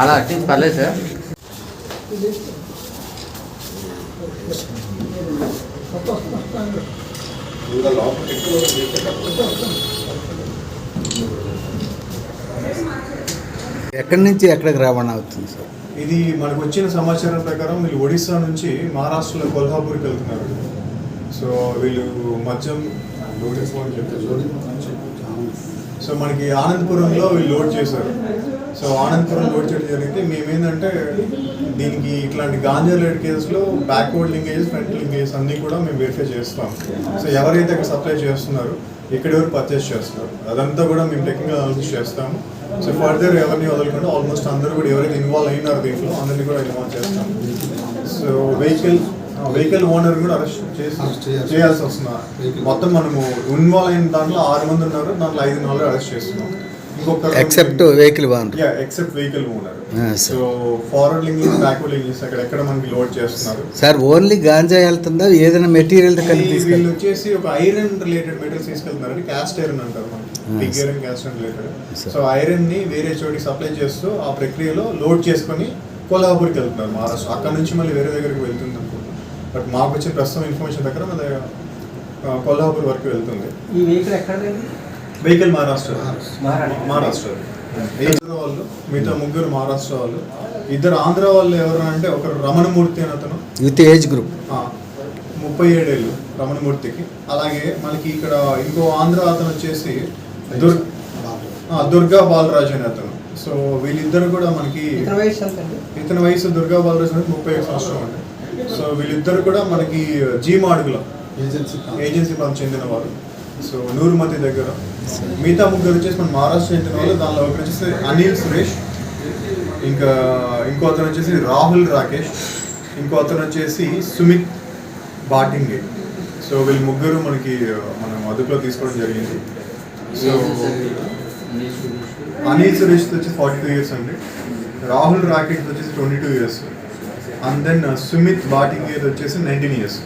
అలా అట్టించి పర్లేదు సార్. ఎక్కడి నుంచి ఎక్కడికి రవాణా అవుతుంది సార్? ఇది మనకు వచ్చిన సమాచారం ప్రకారం వీళ్ళు ఒడిశా నుంచి మహారాష్ట్రలో కొల్హాపూర్కి వెళ్తున్నారు. సో వీళ్ళు మద్యం సో మనకి ఆనందపురంలో వీళ్ళు లోడ్ చేశారు. సో ఆనందపురం లోడ్ చేయడం జరిగితే మేమేంటంటే దీనికి ఇట్లాంటి గాంజా రిలేటెడ్ కేసులో బ్యాక్వర్డ్ లింకేజెస్ ఫ్రంట్ లింకేజెస్ అన్నీ కూడా మేము వెరిఫై చేస్తాం. సో ఎవరైతే అక్కడ సప్లై చేస్తున్నారో ఎక్కడెవరు పర్చేస్ చేస్తారు అదంతా కూడా మేము టెక్నికల్ అనాలిసిస్ చేస్తాము. సో ఫర్దర్ ఎవరిని వదలకుండా ఆల్మోస్ట్ అందరూ కూడా ఎవరైతే ఇన్వాల్వ్ అయినారో దీంట్లో అందరినీ కూడా ఇన్వాల్వ్ చేస్తాం. సో వెహికల్ వెహికల్ ఓనర్ కూడా అరెస్ట్ చేసి చేయాల్సి వస్తుంది. మొత్తం మనము ఇన్వాల్వ్ అయిన దాంట్లో ఆరు మంది ఉన్నారు దాంట్లో ఐదు నాలుగు అరెస్ట్ చేస్తున్నాం. Except vehicle except vehicle owner. So forward link backward link అక్కడ ఎక్కడ మనకి లోడ్ చేస్తున్నారు? సార్ ఓన్లీ గాంజా వెళ్తుందా? ఏదైనా మెటీరియల్ కలిపి వీళ్ళు వచ్చేసి ఒక ఐరన్ రిలేటెడ్ మెటీరియల్స్ తీసుకెళ్తున్నారు క్యాస్ట్ ఐరన్ అంటారు. Big iron cast iron related. So ఐరన్ని వేరే చోటికి సప్లై చేస్తూ ఆ ప్రక్రియలో లోడ్ చేసుకొని కొల్హాపూర్కి వెళ్తున్నారు. మహారాష్ట్ర. అక్కడ నుంచి మళ్ళీ వేరే దగ్గరికి వెళ్తుంది బట్ మాకు వచ్చిన ప్రస్తుతం ఇన్ఫర్మేషన్ దగ్గర మన కొల్హాపూర్ వరకు వెళ్తుంది. ఈ వెహికల్ ఎక్కడ వెహికల్ మహారాష్ట్ర. మహారాష్ట్ర. ఇద్దరు వాళ్ళు? మిగతా ముగ్గురు మహారాష్ట్ర వాళ్ళు. ఇద్దరు ఆంధ్ర వాళ్ళు ఎవరు అంటే ఒకరు రమణమూర్తి అని అతను. With age group. ఆ, ముప్పై ఏడేళ్ళు రమణమూర్తికి. అలాగే మనకి ఇక్కడ ఇంకో ఆంధ్ర అతను వచ్చేసి దుర్ ఆ, దుర్గా బాలరాజు అని అతను. సో వీళ్ళిద్దరు కూడా మనకి ఇతని వయసు దుర్గా బాలరాజు అనేది ముప్పై ఐదు సంవత్సరం అండి. సో వీళ్ళిద్దరు కూడా మనకి జీ మాడుగుల ఏజెన్సీ ప్రాంతం చెందిన వారు సో నూరుమతి దగ్గర. మిగతా ముగ్గురు వచ్చేసి మన మహారాష్ట్ర చెందిన వాళ్ళు దానిలో ఒకరు వచ్చేసి అనిల్ సురేష్. ఇంకా ఇంకో అతను వచ్చేసి రాహుల్ రాకేష్. ఇంకో అతను వచ్చేసి సుమిత్ బాటింగే. సో వీళ్ళు ముగ్గురు మనకి మనం అదుపులో తీసుకోవడం జరిగింది. సో అనిల్ సురేష్. వచ్చి ఫార్టీ టూ ఇయర్స్ అండి. రాహుల్ రాకేష్ వచ్చేసి twenty two years and then Sumit batting బాటింగే వచ్చేసి నైన్టీన్ ఇయర్స్